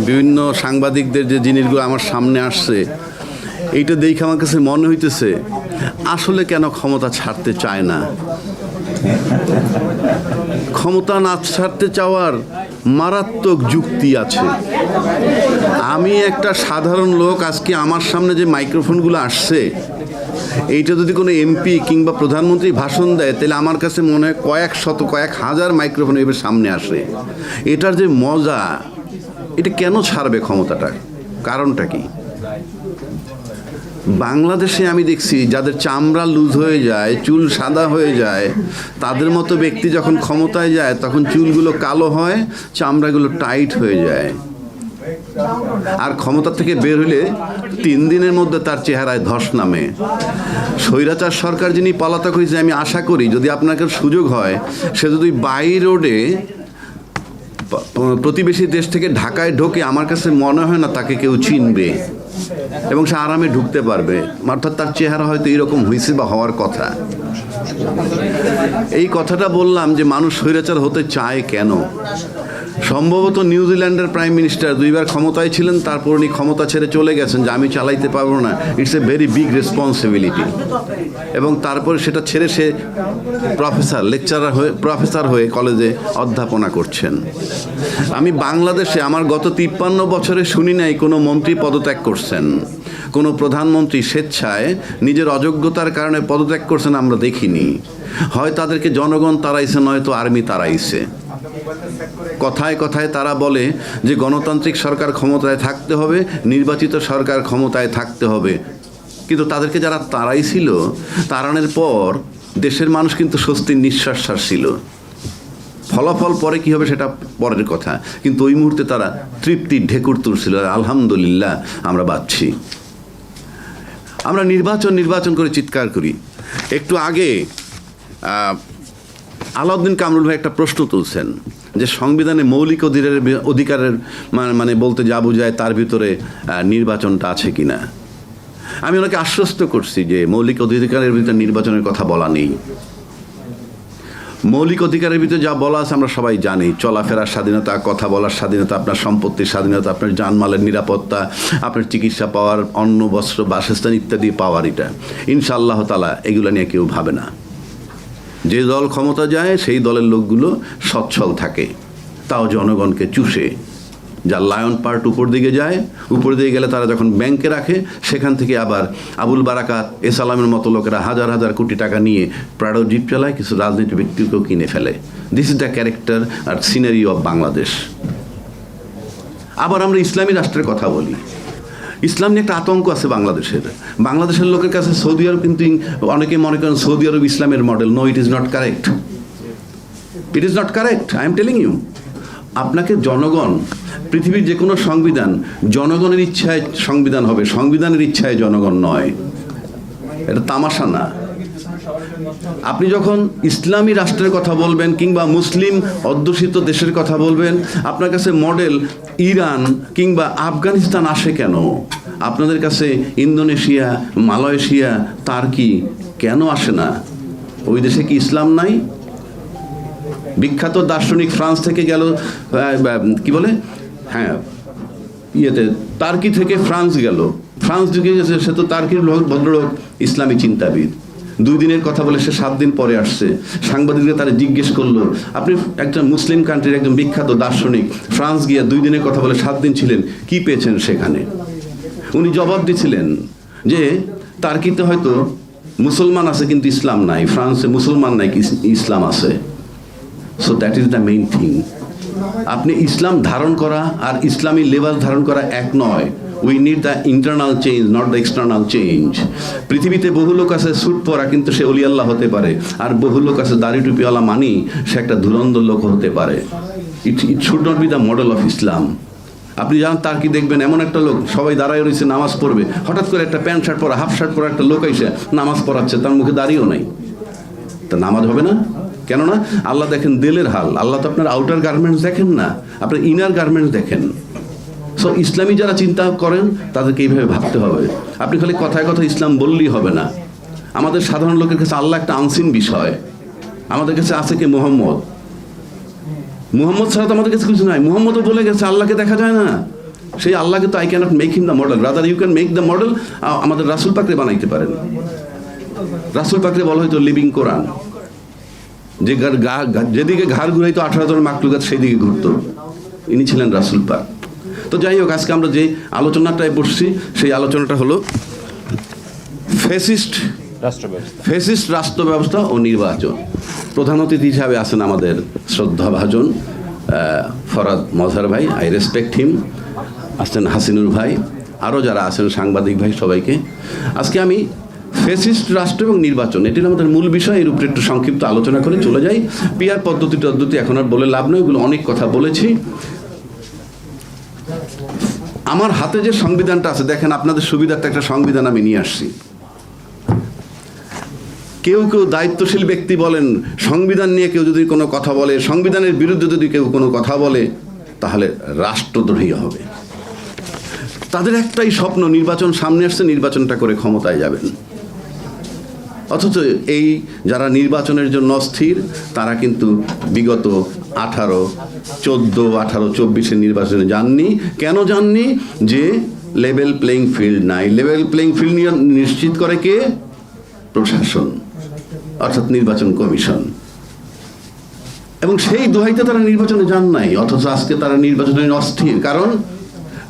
বিভিন্ন সাংবাদিকদের যে জিনিসগুলো আমার সামনে আসছে, এইটা দেখে আমার কাছে মনে হইতেছে, আসলে কেন ক্ষমতা ছাড়তে চায় না? ক্ষমতা না ছাড়তে চাওয়ার মারাত্মক যুক্তি আছে। আমি একটা সাধারণ লোক, আজকে আমার সামনে যে মাইক্রোফোনগুলো আসছে, এইটা যদি কোনো এমপি কিংবা প্রধানমন্ত্রী ভাষণ দেয়, তাহলে আমার কাছে মনে হয় কয়েক শত, কয়েক হাজার মাইক্রোফোন এবার সামনে আসে। এটার যে মজা এটা কেন ছাড়বে ক্ষমতাটা? কারণটা কি? বাংলাদেশে আমি দেখছি যাদের চামড়া লুজ হয়ে যায়, চুল সাদা হয়ে যায়, তাদের মতো ব্যক্তি যখন ক্ষমতায় যায়, তখন চুলগুলো কালো হয়, চামড়াগুলো টাইট হয়ে যায়। আর ক্ষমতা থেকে বের হলে তিন দিনের মধ্যে তার চেহারায় ধস নামে। স্বৈরাচার সরকার যিনি পলাতক হয়েছে, আমি আশা করি যদি আপনাকে সুযোগ হয়, সে যদি বাই রোডে প্রতিবেশী দেশ থেকে ঢাকায় ঢোকে আমার কাছে মনে হয় না তাকে কেউ চিনবে এবং সে আরামে ঢুকতে পারবে। অর্থাৎ তার চেহারা হয়তো এরকম হয়েছে বা হওয়ার কথা। এই কথাটা বললাম যে মানুষ স্বৈরাচার হতে চায় কেন? সম্ভবত নিউজিল্যান্ডের প্রাইম মিনিস্টার দুইবার ক্ষমতায় ছিলেন, তারপর উনি ক্ষমতা ছেড়ে চলে গেছেন, যে আমি চালাইতে পারব না। It's a very big responsibility এবং তারপরে সেটা ছেড়ে সে প্রফেসর লেকচারার হয়ে প্রফেসর হয়ে কলেজে অধ্যাপনা করছেন। আমি বাংলাদেশে আমার গত তিপ্পান্ন বছরে শুনি নাই কোনো মন্ত্রী পদত্যাগ করছেন। কোনো প্রধানমন্ত্রী স্বেচ্ছায় নিজের অযোগ্যতার কারণে পদত্যাগ করছেন আমরা দেখিনি। হয় তাদেরকে জনগণ তাড়াইছে, নয়তো আর্মি তাড়াইছে। কথায় কথায় তারা বলে যে গণতান্ত্রিক সরকার ক্ষমতায় থাকতে হবে, নির্বাচিত সরকার ক্ষমতায় থাকতে হবে। কিন্তু তাদেরকে যারা তাড়াইছিল তাড়ানোর পর দেশের মানুষ কিন্তু স্বস্তির নিঃশ্বাস ছিল। ফলাফল পরে কি হবে সেটা পরের কথা। কিন্তু ওই মুহূর্তে তারা তৃপ্তির ঢেকুর তুলছিল, আলহামদুলিল্লাহ আমরা বাঁচছি। আমরা নির্বাচন নির্বাচন করে চিৎকার করি। একটু আগে আলাউদ্দিন কামরুল ভাই একটা প্রশ্ন তুলছেন, যে সংবিধানে মৌলিক অধিকারের অধিকারের মানে- বলতে যা বোঝায় তার ভিতরে নির্বাচনটা আছে কি না আমি ওনাকে আশ্বস্ত করছি যে মৌলিক অধিকারের ভিতরে নির্বাচনের কথা বলা নেই। মৌলিক অধিকারের ভিতরে যা বলা আছে আমরা সবাই জানি। চলাফেরার স্বাধীনতা, কথা বলার স্বাধীনতা, আপনার সম্পত্তির স্বাধীনতা, আপনার জানমালের নিরাপত্তা, আপনার চিকিৎসা পাওয়ার অন্ন, বস্ত্র, বাসস্থান ইত্যাদি পাওয়ার এটা। ইনশাআল্লাহ তালা এগুলো নিয়ে কেউ ভাবে না। যে দল ক্ষমতা যায়, সেই দলের লোকগুলো সচ্ছল থাকে। তাও জনগণকে চুষে। যা লায়ন পার্ট উপর দিকে যায়, উপর দিকে গেলে তারা যখন ব্যাংকে রাখে, সেখান থেকে আবার আবুল বারাকাত এসালামের মতো লোকেরা হাজার হাজার কোটি টাকা নিয়ে প্রাডো জিপ চালায়, কিছু রাজনীতি ব্যক্তিকেও কিনে ফেলে। দিস ইজ দ্য ক্যারেক্টার আর সিনারি অফ বাংলাদেশ আবার আমরা ইসলামী রাষ্ট্রের কথা বলি। ইসলাম নিয়ে একটা আতঙ্ক আছে বাংলাদেশের। বাংলাদেশের লোকের কাছে সৌদি আরব কিন্তু অনেকে মনে করেন সৌদি আরব ইসলামের model no it is not correct it is not correct I am telling you আপনাকে জনগণ, পৃথিবীর যে কোনো সংবিধান, জনগণের ইচ্ছায় সংবিধান হবে। সংবিধানের ইচ্ছায় জনগণ নয়। এটা তামাশা না। আপনি যখন ইসলামী রাষ্ট্রের কথা বলবেন কিংবা মুসলিম অধ্যুষিত দেশের কথা বলবেন, আপনার কাছে মডেল ইরান কিংবা আফগানিস্তান আসে কেন? আপনাদের কাছে ইন্দোনেশিয়া, মালয়েশিয়া, তার্কি কেন আসে না? ওই দেশে কি ইসলাম নাই? বিখ্যাত দার্শনিক ফ্রান্স থেকে গেল কি বলে? হ্যাঁ ইয়েতে, তার্কি থেকে ফ্রান্স গেল। ফ্রান্স যুগে সে তো তার্কির ভদ্রলোক, ইসলামী চিন্তাবিদ। দুই দিনের কথা বলে সে সাত দিন পরে আসছে। সাংবাদিকরা তারা জিজ্ঞেস করল, আপনি একজন মুসলিম কান্ট্রির একজন বিখ্যাত দার্শনিক, ফ্রান্স গিয়ে দুই দিনের কথা বলে সাত দিন ছিলেন, কি পেয়েছেন সেখানে? উনি জবাব দিছিলেন যে, তার তার্কিতে হয়তো মুসলমান আছে কিন্তু ইসলাম নাই, ফ্রান্সে মুসলমান নাই ইসলাম আছে। So that is the main thing আপনি ইসলাম ধারণ করা আর ইসলামী লেবাস ধারণ করা এক নয়। We need the internal change not the external change পৃথিবীতে বহু লোক আছে স্যুট পরা, কিন্তু সে অলিয়াল্লাহ হতে পারে। আর বহু লোক আছে দাড়ি টুপিওয়ালা মানি, সে একটা ধুরন্ধর লোক হতে পারে। It it should not be the model of Islam আপনি জান তার কি দেখবেন? এমন একটা লোক, সবাই দাঁড়ায় রয়েছে, নামাজ পড়বে। হঠাৎ করে একটা প্যান্ট শার্ট পরা, হাফ শার্ট পরা একটা লোক এসে নামাজ পড়াচ্ছে, তার মুখে দাঁড়িয়েও নাই। তা নামাজ হবে না? কেননা আল্লাহ দেখেন দিলের হাল। আল্লাহ তো আপনার আউটার গার্মেন্টস দেখেন না। আপনার ইনার গার্মেন্টস দেখেন। সো ইসলামী যারা চিন্তা করেন, তাদেরকে এইভাবে ভাবতে হবে। আপনি খালি কথায় কথা ইসলাম বললেই হবে না। আমাদের সাধারণ লোকের কাছে আল্লাহ একটা আনসিন বিষয়। আমাদের কাছে আছে কি মোহাম্মদ। মুহাম্মদ ছাড়া তো আমাদের কাছে কিছু নাই। মুহাম্মদও বলে গেছে, আল্লাহকে দেখা যায় না। সেই আল্লাহকে তো I can't make him the model rather you can make the model আমাদের রাসুল পাকরে বানাইতে পারেন। রাসুল পাকরে বলা হয়তো লিভিং কোরআন যে যেদিকে ঘাড় ঘুরাইতো আঠারো জন মাকলুকাত সেই দিকে ঘুরতো। ইনি ছিলেন রাসুল পাক। তো যাই হোক আজকে আমরা যে আলোচনাটায় বসছি সেই আলোচনাটা হলো ফেসিস্ট রাষ্ট্র ব্যবস্থা ফেসিস্ট রাষ্ট্র ব্যবস্থা ও নির্বাচন। প্রধান অতিথি হিসাবে আছেন আমাদের শ্রদ্ধাভাজন ফরাদ মজহার ভাই আই রেসপেক্ট হিম আসছেন হাসিনুর ভাই আরও যারা আছেন সাংবাদিক ভাই সবাইকে। আজকে আমি ফেসিস্ট রাষ্ট্র এবং নির্বাচন এটি আমাদের মূল বিষয় এর উপরে একটু সংক্ষিপ্ত আলোচনা করে চলে যাই। পিয়ার পদ্ধতি টদ্ধতি এখন আর বলে লাভ নয় এগুলো অনেক কথা বলেছি। আমার হাতে যে সংবিধানটা আছে, দেখেন আপনাদের সুবিধার্থে একটা সংবিধান আমি নিয়ে আসছি। কেউ কেউ দায়িত্বশীল ব্যক্তি বলেন, সংবিধান নিয়ে কেউ যদি কোনো কথা বলে, সংবিধানের বিরুদ্ধে যদি কেউ কোনো কথা বলে, তাহলে রাষ্ট্রদ্রোহী হবে। তাদের একটাই স্বপ্ন, নির্বাচন সামনে আসছে, নির্বাচনটা করে ক্ষমতায় যাবেন। অথচ এই যারা নির্বাচনের জন্য অস্থির, তারা কিন্তু বিগত আঠারো, চোদ্দ, আঠারো চব্বিশের নির্বাচনে যাননি। কেন যাননি? যে লেভেল প্লেইং ফিল্ড নাই। লেভেল প্লেইং ফিল্ড নিশ্চিত করে কে? প্রশাসন, অর্থাৎ নির্বাচন কমিশন। এবং সেই দোহাইতে তারা নির্বাচনে যান নাই, অথচ আজকে তারা নির্বাচনে অস্থির। কারণ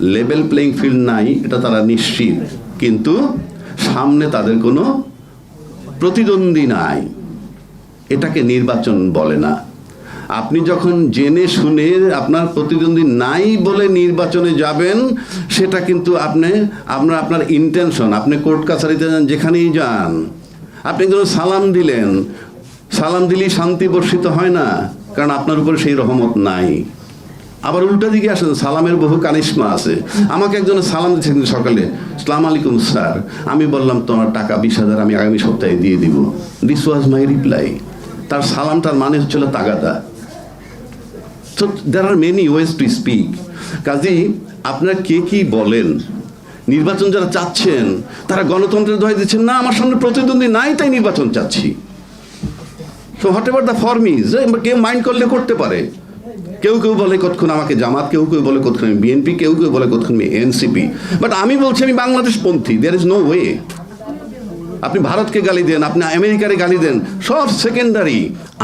লেভেল প্লেইং ফিল্ড নাই, এটা তারা নিশ্চিত। কিন্তু সামনে তাদের কোনো প্রতিদ্বন্দ্বী নাই। এটাকে নির্বাচন বলে না। আপনি যখন জেনে শুনে আপনার প্রতিদ্বন্দ্বী নাই বলে নির্বাচনে যাবেন, সেটা কিন্তু আপনি, আপনার আপনার ইন্টেনশন আপনি কোর্ট কাছারিতে যান, যেখানেই যান। আপনি ধরুন সালাম দিলেন, সালাম দিলেই শান্তি বর্ষিত হয় না, কারণ আপনার উপরে সেই রহমত নাই। আবার উল্টা দিকে আসেন সালামের বহু কানিসমা আছে। আমাকে একজন সালাম দিচ্ছে কিন্তু সকালে, সালাম আলাইকুম স্যার, আমি বললাম তোমার টাকা বিশ হাজার আমি আগামী সপ্তাহে দিয়ে দিব। দিস ওয়াজ মাই রিপ্লাই তার সালামটার মানে হচ্ছিল তাগাদা। তো there are many ways to speak কাজেই আপনারা কে কি বলেন? নির্বাচন যারা চাচ্ছেন, তারা গণতন্ত্রের দোহাই দিচ্ছেন, না, আমার সামনে প্রতিদ্বন্দ্বী নাই, তাই নির্বাচন চাচ্ছি। So whatever the form is কেউ মাইন্ড করলে করতে পারে। কেউ কেউ বলে কতক্ষণ আমাকে জামাত, কেউ কেউ বলে কতক্ষণ আমি বিএনপি কেউ কেউ বলে কতক্ষণ আমি এনসিপি বাট আমি বলছি আমি বাংলাদেশ পন্থী দেয়ার ইজ নো ওয়ে আপনি ভারতকে গালি দেন, আপনি আমেরিকারে গালি দেন, সব সেকেন্ডারি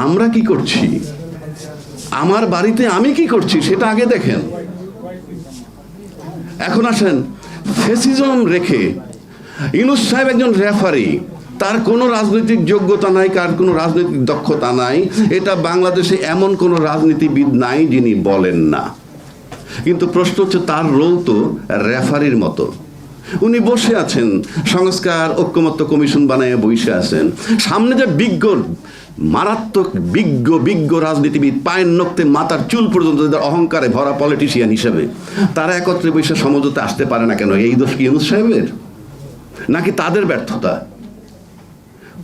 আমরা কি করছি? আমার বাড়িতে আমি কি করছি? সেটা আগে দেখেন। এখন আসেন ফেসিজম রেখে, ইউনুস সাহেব একজন রেফারি তার কোনো রাজনৈতিক যোগ্যতা নাই, কার কোনো রাজনৈতিক দক্ষতা নাই। এটা বাংলাদেশে এমন কোনো রাজনীতিবিদ নাই যিনি বলেন না। কিন্তু প্রশ্ন হচ্ছে, তার রোল তো রেফারির মতো। উনি বসে আছেন, সংস্কার, ঐক্যমত্য কমিশন বানায় বসে আছেন। সামনে যে বিজ্ঞ, মারাত্মক বিজ্ঞ বিজ্ঞ রাজনীতিবিদ পায়ের নক্তে মাথার চুল পর্যন্ত তাদের অহংকারে ভরা পলিটিশিয়ান হিসেবে, তারা একত্রে বসে সমঝোতে আসতে পারে না কেন? এই দোষ কি ইউনুস সাহেবের? নাকি তাদের ব্যর্থতা?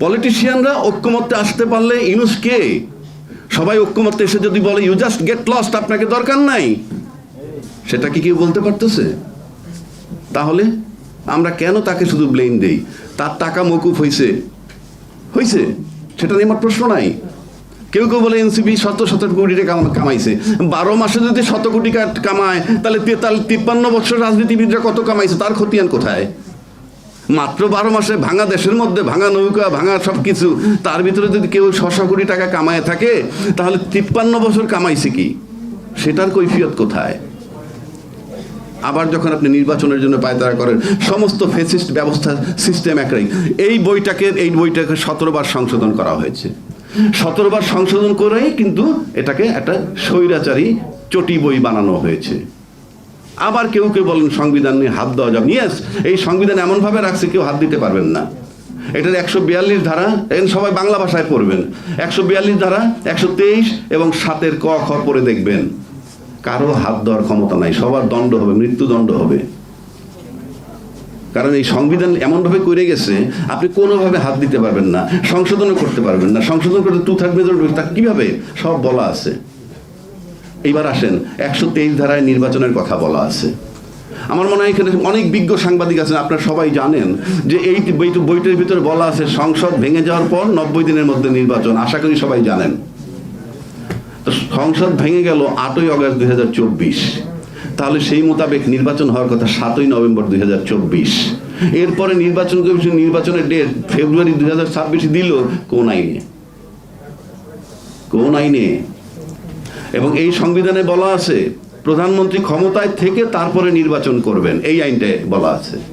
পলিটিশিয়ানরা ঐক্যমত্যে আসতে পারলে ইউনুস কে? সবাই ঐক্যমত্যে এসে যদি বলে ইউ জাস্ট গেট লস্ট আপনাকে দরকার নাই। সেটা কি কেউ বলতে পারতেছে? তাহলে আমরা কেন তাকে শুধু ব্লেম দেই? তার টাকা মকুফ হয়েছে হয়েছে সেটা নিয়ে আমার প্রশ্ন নাই। কেউ কেউ বলে এনসিপি শত শত কোটি টাকা কাম- কামাইছে। বারো মাসে যদি শত কোটি কামায়, তাহলে তেতাল, তিপ্পান্ন বছর রাজনীতিবিদরা কত কামাইছে? তার খতিয়ান কোথায়? মাত্র বারো মাসে ভাঙা দেশের মধ্যে, ভাঙা নৌকা, ভাঙা সব কিছু তার ভিতরে যদি কেউ ছশো কোটি টাকা কামায় থাকে, তাহলে তিপ্পান্ন বছর কামাইছে কি? সেটার কৈফিয়ত কোথায়? আবার যখন আপনি নির্বাচনের জন্য পায়তারা করেন, সমস্ত ফেসিস্ট ব্যবস্থা সিস্টেম একটাই। এই বইটাকে এই বইটাকে সতেরোবার সংশোধন করা হয়েছে। সতেরোবার সংশোধন করেই কিন্তু এটাকে একটা স্বৈরাচারী চটি বই বানানো হয়েছে। আবার কেউ কেউ বলেন, সংবিধান নিয়ে হাত দেওয়া যাবে। ইয়েস এই সংবিধান এমনভাবে রাখছে, কেউ হাত দিতে পারবেন না। এটার একশো বিয়াল্লিশ ধারা, এখন সবাই বাংলা ভাষায় পড়বেন। একশো বিয়াল্লিশ ধারা, একশো তেইশ এবং সাতের ক, খ পড়ে দেখবেন। কারও হাত দেওয়ার ক্ষমতা নাই, সবার দণ্ড হবে, মৃত্যুদণ্ড হবে। কারণ এই সংবিধান এমনভাবে করে গেছে, আপনি কোনোভাবে হাত দিতে পারবেন না, সংশোধনও করতে পারবেন না। সংশোধন করতে টু থাকবে তা কীভাবে? সব বলা আছে। এইবার আসেন, একশো তেইশ ধারায় নির্বাচনের কথা বলা আছে। আমার মনে হয় এখানে অনেক বিজ্ঞ সাংবাদিক আছেন, আপনারা সবাই জানেন যে এই বই- বইটির ভিতরে বলা আছে, সংসদ ভেঙে যাওয়ার পর নব্বই দিনের মধ্যে নির্বাচন, আশা করি সবাই জানেন। তো সংসদ ভেঙে গেল আটই অগস্ট দুই হাজার চব্বিশ। তাহলে সেই মোতাবেক নির্বাচন হওয়ার কথা সাতই নভেম্বর দুই হাজার চব্বিশ। এরপরে নির্বাচন কমিশন নির্বাচনের ডেট ফেব্রুয়ারি দুই হাজার ছাব্বিশে দিল কোন আইনে? কোন আইনে? এবং এই সংবিধানে বলা আছে, প্রধানমন্ত্রী ক্ষমতায় থেকে তারপরে নির্বাচন করবেন। এই আইনটায় বলা আছে।